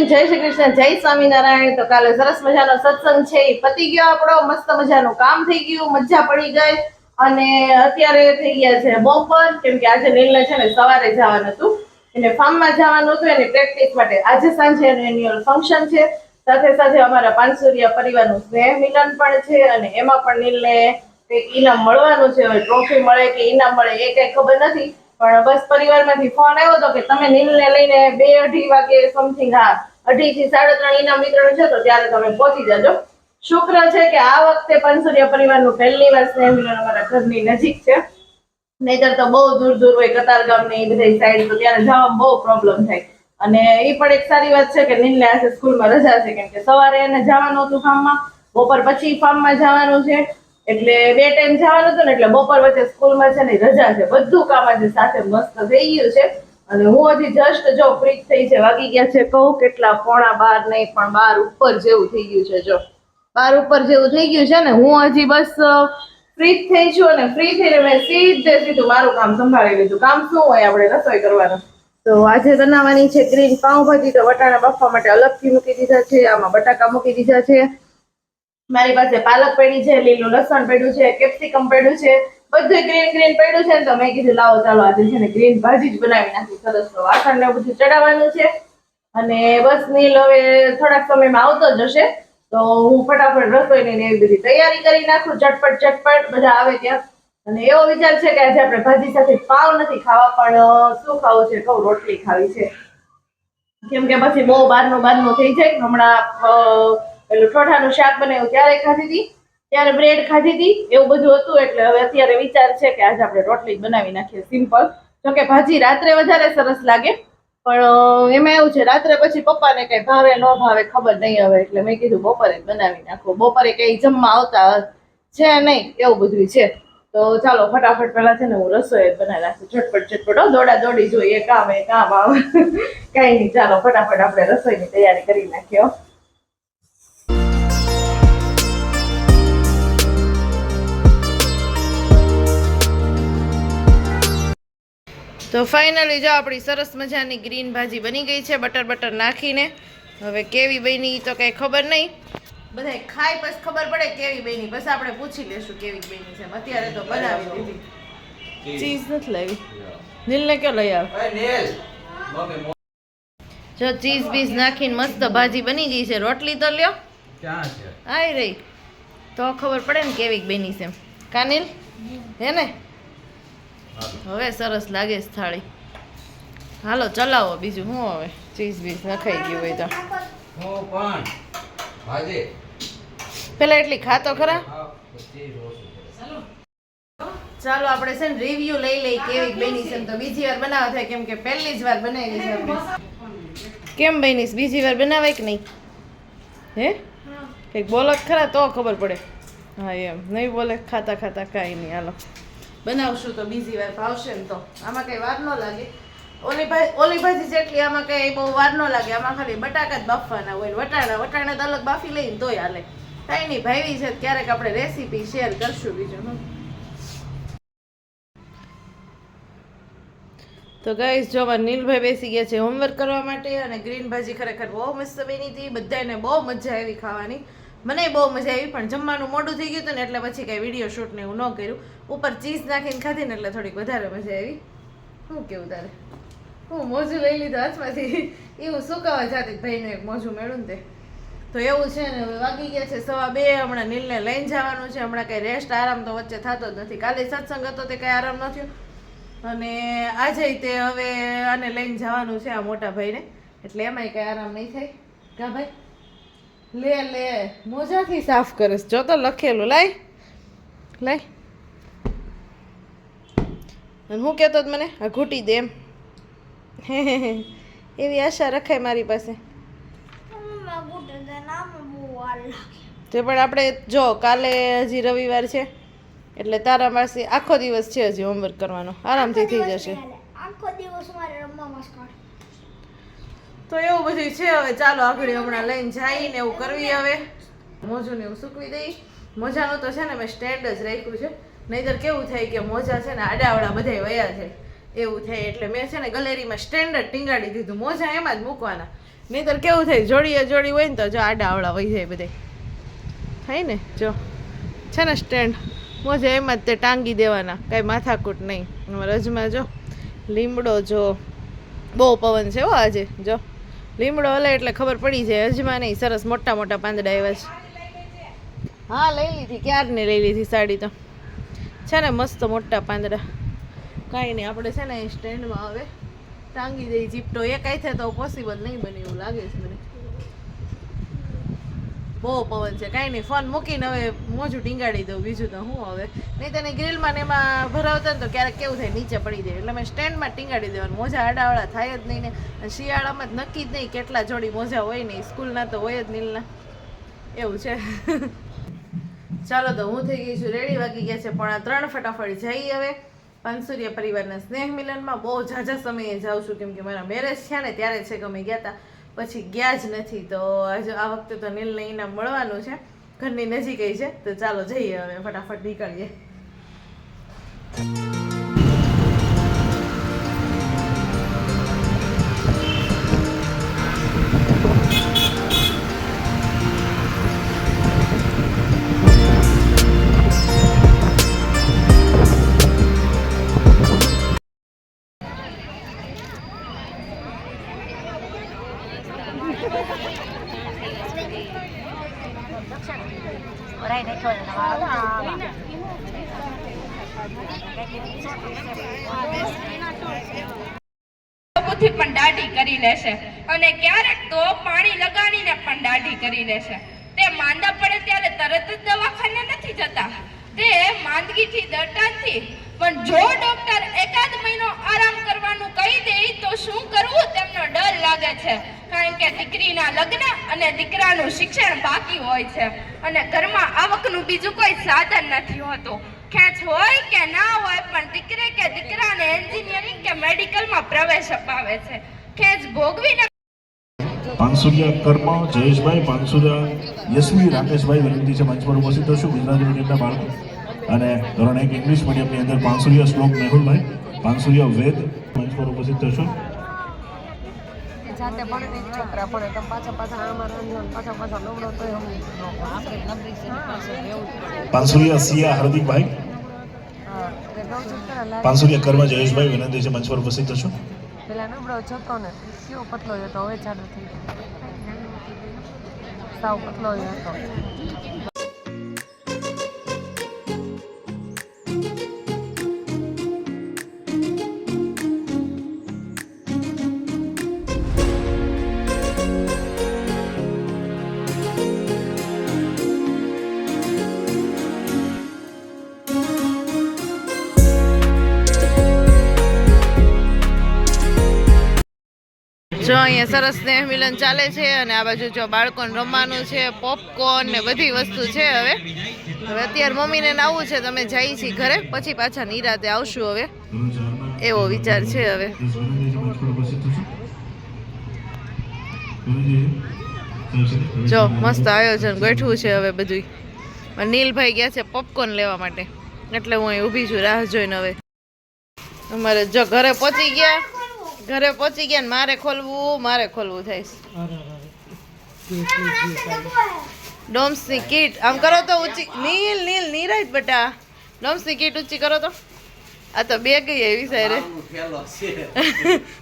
Morning જય શ્રી કૃષ્ણ, જય સ્વામિનારાયણ. તો કાલે સરસ મજાનો સત્સંગ છે એ પતી ગયો આપણો. મસ્ત મજાનું કામ થઈ ગયું, મજા પડી ગઈ. અને અત્યારે થઈ ગયા છે બપોર, કેમ કે આજે નીલને છે ને સવારે જવાનું હતું. એને ફાર્મમાં જવાનું હતું, એની પ્રેક્ટિસ માટે. આજે સાંજે એનું એન્યુઅલ ફંક્શન છે. સાથે સાથે અમારા પાંચસુરિયા પરિવારનું સ્નેહ મિલન પણ છે અને એમાં પણ નીલને કંઈક ઇનામ મળવાનું છે. હવે ટ્રોફી મળે કે ઇનામ મળે એ કંઈ ખબર નથી. પણ બસ પરિવારમાંથી ફોન આવ્યો હતો કે તમે નીલને લઈને બે અઢી વાગે સમથિંગ હા અઢી થી સાડા ત્રણ ઇનામ વિતરણ છે તો ત્યારે તમે પહોંચી જજો. શુક્ર છે કે આ વખતે પંસુરિયા પરિવારનું પહેલી વાર સ્નેહ અમારા ઘરની નજીક છે. નહીતર તો બહુ દૂર દૂર હોય કતારગામ ને એ બધી સાઈડ તો ત્યારે જવામાં બહુ પ્રોબ્લેમ થાય. અને એ પણ એક સારી વાત છે કે નીલને આજે સ્કૂલમાં રજા છે, કેમ કે સવારે એને જવાનું હતું ફાર્મમાં બપોર પછી ફાર્મમાં જવાનું છે. એટલે બે ટાઈમ જવાનું હતું ને, એટલે બપોર વચ્ચે સ્કૂલમાં છે ને રજા છે. બધું કામ આજે સાથે મસ્ત થઈ ગયું છે. અને હું હજી જસ્ટ જો ફ્રી થઈ છે, વાગી ગયા છે, કહું કેટલા પોણા બાર નહીં, પણ બાર ઉપર જેવું થઈ ગયું છે, જો. બાર ઉપર જેવું થઈ ગયું છે ને, હું હજી બસ ફ્રી થઈ છું અને ફ્રી થઈને મેં સીધે સીધું મારું કામ સંભાળી લીધું. કામ શું હોય આપણે રસોઈ કરવાનું? તો આજે બનાવવાની છે ગ્રીન પાઉંભાજી, તો વટાણા બાફવા માટે અલગથી મૂકી દીધા છે, આમાં બટાકા મૂકી દીધા છે. મારી પાસે પાલક પડી છે, લીલું લસણ પડ્યું છે, કેપ્સિકમ પડ્યું છે બધું ગ્રીન ગ્રીન પડ્યું છે ને તો મેં કીધું, લાવો, ચાલો, આજે છે ને ગ્રીન ભાજી જ બનાવી નાખી સરસ વાસણ ને બધું ચડાવવાનું છે. અને બસ નીલ હવે થોડાક સમયમાં આવતો જ હશે. તો હું ફટાફટ રસોઈની ને એવી બધી તૈયારી કરી નાખું, ઝટપટ ઝટપટ, બધા આવે ત્યાં. અને એવો વિચાર છે કે આજે આપણે ભાજી સાથે પાવ નથી ખાવા, પણ શું ખાવું છે, કહું, રોટલી ખાવી છે. કેમ કે પછી બહુ બહારનું બહારનું થઈ જાય હમણાં પેલું ઠોઠાનું શાક બનાવ્યું ત્યારે ખાધી હતી. ત્યારે બ્રેડ ખાધી હતી, એવું બધું હતું, એટલે હવે અત્યારે વિચાર છે કે આજે આપણે રોટલી જ બનાવી નાખીએ સિમ્પલ જોકે ભાજી રાત્રે વધારે સરસ લાગે, પણ એમાં એવું છે, રાત્રે પછી પપ્પાને કઈ ભાવે, ન ભાવે ખબર નહીં હવે, એટલે મેં કીધું બપોરે જ બનાવી નાખો. બપોરે કઈ જમવા આવતા છે નહીં, એવું બધું છે. તો ચાલો, ફટાફટ પહેલા છે ને હું રસોઈ બનાવી નાખું. ઝટપટ ઝટપટ દોડા દોડી જોઈએ, કામ એ કામ આવે. કઈ નહીં, ચાલો, ફટાફટ આપણે રસોઈની તૈયારી કરી નાખીએ તો ફાઇનલી જો આપણી સરસ મજાની ગ્રીન ભાજી બની ગઈ છે બટર બટર નાખીને. હવે કેવી બની તો કંઈ ખબર નહીં. બધા ખાઈ પછી ખબર પડે કેવી બની. બસ આપણે પૂછી લેશું કેવી બની છે. અત્યારે તો બનાવી દીધી. ચીઝ નથી લાવી. નીલને કયો લઈ આવ? જો ચીઝ બીઝ નાખીને મસ્ત ભાજી બની ગઈ છે. રોટલી તો લ્યો. ક્યાં છે? આઈ રહી તો ખબર પડે ને કેવી બની છે. કાનિલ? હે ને? હવે સરસ લાગે છે થાળી હાલો ચલાવો બીજું શું હવે ચીઝ બીઝ નખાઈ ગયું હોય તો. હું પેલા એટલી ખાતો ખરા. ચાલો. આપણે છે ને રિવ્યુ લઈ લઈ કેવી બની છે ને તો બીજી વાર બનાવવા થાય કેમ કે પહેલી જ વાર બનાવી છે આપણે. કેમ બની બીજી વાર બનાવાય કે નહીં? હે? કંઈક બોલો ખરા તો ખબર પડે. હા એમ. નહીં બોલે ખાતા ખાતા કાંઈ નહીં. હાલો. બનાવશું તો બીજી વાર ભાવશે ને તો. આમાં કઈ વાર ન લાગે. ઓલી ભાજી જેટલી આમાં કઈ બહુ વાર ન લાગે. આમાં ખાલી બટાકા જ બાફવાના હોય વટાણા. વટાણા તો અલગ બાફી લઈને તોય હાલે. કાંઈ નહીં ભાવી છે ક્યારેક આપણે રેસીપી શેર કરશું બીજું તો ગાઈસ જો અમારા નીલભાઈ બેસી ગયા છે હોમવર્ક કરવા માટે અને ગ્રીન ભાજી ખરેખર બહુ મસ્ત બની હતી. બધાને બહુ મજા આવી ખાવાની. મને બહુ મજા આવી, પણ જમવાનું મોડું થઈ ગયું હતું ને એટલે પછી કાંઈ વીડિયો શૂટ ને એવું ન કર્યું. ઉપર ચીઝ નાખીને ખાધી ને એટલે થોડીક વધારે મજા આવી. શું કેવું તારે? હું મોજું લઈ લીધું હાથમાંથી. એવું સુકાવા જાતી ભાઈનું એક મોજું મેળું ને તે. તો એવું છે ને, હવે વાગી ગયા છે સવા બે, હમણાં નીલને લઈને જવાનું છે. હમણાં કંઈ રેસ્ટ આરામ તો વચ્ચે થતો જ નથી. કાલે સત્સંગ હતો તે કંઈ આરામ ન થયો. અને આજે તે હવે આને લઈને જવાનું છે આ મોટા ભાઈને. એટલે એમાંય કંઈ આરામ નહીં થાય. કા ભાઈ? લે લે મોજાથી સાફ કરીશ. જો તો લખેલું લાય. લાય. અને હું કહેતો હતો મને આ ઘૂંટી દે એમ. એવી આશા રખાય મારી પાસે. તે પણ આપણે જો કાલે હજી રવિવાર છે એટલે તારા પાસે આખો દિવસ છે હજી હોમવર્ક કરવાનો. આરામથી થઈ જશે. આખો દિવસ મારે રમવામાં તો એવું બધું છે હવે. ચાલો આગળ હમણાં લઈને જઈને એવું કરવી હવે. મોજું ને એવું સૂકવી દઈ. મોજાનું તો છે ને મેં સ્ટેન્ડ જ રાખ્યું છે. નહીતર કેવું થાય કે મોજા છે ને આડાવડા બધાય વયા છે એવું થાય એટલે મેં છે ને ગલેરીમાં સ્ટેન્ડ જ ટીંગાડી દીધું. મોજા એમાં જ મૂકવાના. નહીતર કેવું થાય? જોડીએ જોડી હોય ને તો જો આડા આવડા વહી જાય બધે થાય ને? જો. છે ને સ્ટેન્ડ. મોજા એમાં જ તે ટાંગી દેવાના. કાંઈ માથાકૂટ નહીં. રજમાં જો લીમડો જો. બહુ પવન છે હો આજે. જો. લીમડો હલે એટલે ખબર પડી છે અજમા નહીં સરસ મોટા મોટા પાંદડા આવ્યા છે હા, લઈ લીધી. ક્યારની લઈ લીધી સાડી તો? છે ને મસ્ત મોટા પાંદડા. કાંઈ નહીં, આપણે છે ને સ્ટેન્ડમાં હવે ટાંગી દઈ જીપટો. એક થાય તો પોસિબલ નહીં બને એવું લાગે છે બહુ પવન છે, કાંઈ નહીં, ફોન મૂકીને હવે મોજું ટીંગાડી દઉં, બીજું તો હું હવે. નહીં તને ગ્રીલમાં ને એમાં ભરાવતા ને તો ક્યારેક કેવું થાય, નીચે પડી જાય. એટલે મેં સ્ટેન્ડમાં ટીંગાડી દેવાનું. મોજા આડાવાળા થાય જ નહીં ને. શિયાળામાં જ નક્કી જ નહીં કેટલા જોડી મોજા હોય નહીં સ્કૂલના તો હોય જ નીલના. એવું છે. ચાલો તો હું થઈ ગઈ છું, રેડી વાગી ગયા છે, પણ આ ત્રણ ફટાફટ જઈ હવે. પાંચસુરિયા પરિવારના સ્નેહ મિલનમાં બહુ ઝાઝા સમયે જાઉં છું, કેમ કે મારા મેરેજ છે ને, ત્યારે છે ગમે ગયા હતા. પછી ગયા જ નથી, તો આજે આ વખતે તો નીલ ઇનામ મળવાનું છે. ઘરની નજીક છે, તો ચાલો જઈએ હવે, ફટાફટ નીકળીએ. પણ દાઢી કરી લેશે અને ક્યારેક તો પાણી લગાડીને પણ દાઢી કરી લેશે. તે માંદા પડે ત્યારે તરત જ દવાખાને નથી જતા. તે માંદગીથી દર્દાથી પણ જો ડોક્ટર એકાદ મહિનો આરામ કરવાનું કહી દે તો શું કરવું? તેમનો ડર લાગે છે. કારણ કે દીકરીના લગ્ન અને દીકરાનું શિક્ષણ બાકી હોય છે. અને ઘરમાં આવકનું બીજું કોઈ સાધન નથી હોતું. ખેંચ હોય કે ના હોય, પણ દીકરી કે દીકરાને એન્જિનિયરિંગ કે મેડિકલમાં પ્રવેશ અપાવે છે. ખેંચ ભોગવીને પાનસુરિયા કર્મ જયેશભાઈ, પાનસુરિયા યશવી, રાકેશભાઈ વિનંતી છે મંચ પર ઉપસ્થિત થશું. ગુજરાતી મીડિયમના બાળકો. અને ધોરણ એક ઇંગ્લિશ મીડિયમની અંદર પાનસુરિયા શ્લોક મેહુલભાઈ, પાનસુરિયા વેદ મંચ પર ઉપસ્થિત થશો. જાતે પણ ને છોકરા પડે તો પાછા પાછા આમાં રંજન પાછા પાછા લવડો તો આપણે છે જ સિયા હાર્દિકભાઈ? છું. પાંચસુરિયા કર્મ જયેશભાઈ વિનંતી છે મંચ પર ઉપસ્થિત થશો. પેલા નબળો જતો ને કેવો પતલો હતો હવે જાડો થઈ સાવ પતલો હતો. અહીંયા સરસ સ્નેહ મિલન ચાલે છે અને આ બાજુ જો બાળકોને રમવાનું છે પોપકોર્ન ને બધી વસ્તુ છે હવે. હવે અત્યારે મમ્મીને આવવું છે, તમે જઈ છીએ ઘરે, પછી પાછા નિરાતે આવશું હવે. એવો વિચાર છે હવે. જો મસ્ત આયોજન ગોઠવું છે હવે બધું નીલભાઈ ગયા છે પોપકોર્ન લેવા માટે. એટલે હું અહીં ઊભી છું રાહ જોઈને હવે. અમારે જો ઘરે પહોંચી ગયા. ઘરે પહોંચી ગયા ને મારે ખોલવું મારે ખોલવું થાય ડોમ્સની કીટ. આમ કરો તો ઊંચી નીલ નીલ નીરાજ બટા. ડોમ્સની કીટ ઊંચી કરો તો. આ તો બેગ ગઈ એવી આવું થેલો છે.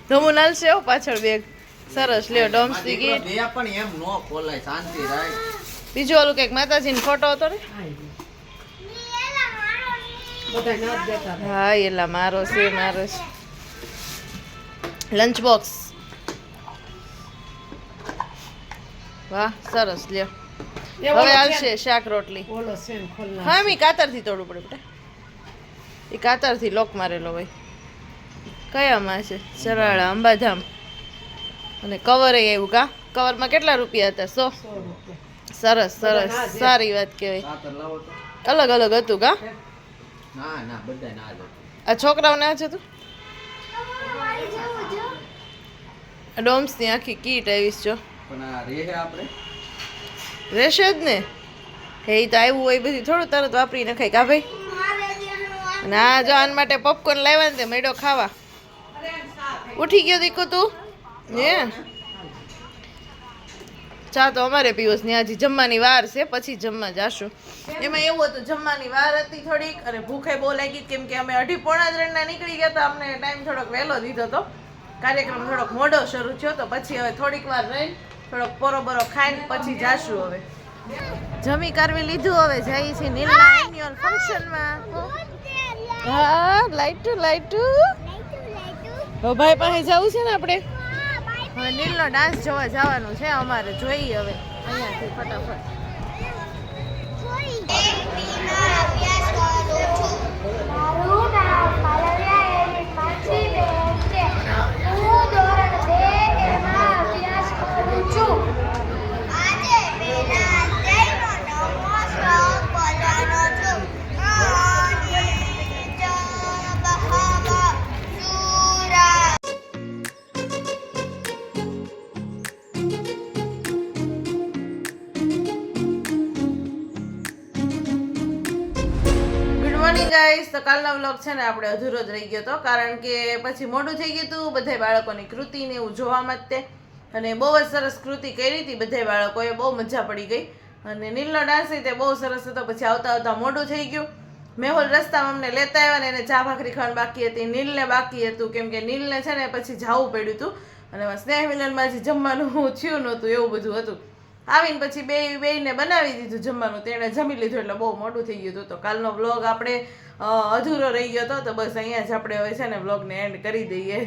ધમુ નાલશે હો પાછળ બેગ. સરસ લ્યો ડોમ્સની કીટ. પણ એમ નો ખોલાય શાંતિ રાખ. બીજું ઓલું કંઈક માતાજીનો ફોટો હતો ને હા એલા મારો છે મારો છે. લંચ બોક્સ વાહ સરસ લ્યો. હવે આવશે શાક રોટલી. હા મી કાતરથી તોડવું પડે બેટા. એ કાતરથી લોક મારેલો હોય. કયામાં છે સરાળા અંબાધામ. અને કવર એ એવું કા? કવરમાં કેટલા રૂપિયા હતા? સો? સરસ સરસ. સારી વાત કહેવાય. કાતર લાવો તો. અલગ અલગ હતું કા? ના ના બધા આ છોકરાઓને આ છે તું ડોમ્સની આખી કીટ આવીશ જો. પણ આ રહે આપણે? રહેશે જ ને? હે તો આવ્યું હોય બધી. થોડું તરત વાપરી નખાય. કા ભાઈ? ના જો આન માટે પોપકોર્ન લાવ્યા ને તે મેડો ખાવા. ઉઠી ગયો દીકુ તું? હે? ચા તો અમારે પીવું ને હજી જમવાની વાર છે પછી જમવા જાશું. એમાં એવું હતું જમવાની વાર હતી થોડીક અને ભૂખે બહુ લાગી કેમ કે અમે અઢી પોણા ત્રણના નીકળી ગયા હતા. અમને ટાઈમ થોડોક વહેલો દીધો હતો કાર્યક્રમ થોડોક મોડો શરૂ થયો તો પછી હવે થોડીક વાર રહીને થોડોક પોરો બરો ખાઈને પછી જાશું હવે. જમી કરવી લીધું હવે જઈએ છીએ નીલના એન્યુઅલ ફંક્શનમાં હા લાઈટુ લાઈટુ. હવે ભાઈ પાસે જવું છે ને આપણે? હવે નીલનો ડાન્સ જોવા જવાનું છે અમારે જોઈએ હવે. અહીંયાથી ફટાફટ. ગાઈસ તો કાલનો વ્લોગ છે ને આપણે અધૂરો જ રહી ગયો હતો કારણ કે પછી મોડું થઈ ગયું હતું બધાય બાળકોની કૃતિ ને એવું જોવામાં જ તે અને બહુ જ સરસ કૃતિ કરી હતી બધાય બાળકોએ, બહુ મજા પડી ગઈ. અને નીલનો ડાન્સ તે બહુ સરસ હતો, પછી આવતા આવતા મોડું થઈ ગયું. મેહુલ રસ્તામાં અમને લેતા આવ્યા ને એને ચા ભાખરી ખાવાનું બાકી હતી, નીલને બાકી હતું, કેમ કે નીલને છે ને પછી જવું પડ્યું હતું. અને સ્નેહ મિલનમાં જે જમવાનું થયું નહોતું, એવું બધું હતું. આવીને પછી બે બેયને બનાવી દીધું જમવાનું. તેણે જમી લીધું એટલે બહુ મોડું થઈ ગયું હતું. તો કાલનો વ્લોગ આપણે અધૂરો રહી ગયો હતો. તો બસ અહીંયા જ આપણે હવે છે ને વ્લોગને એન્ડ કરી દઈએ.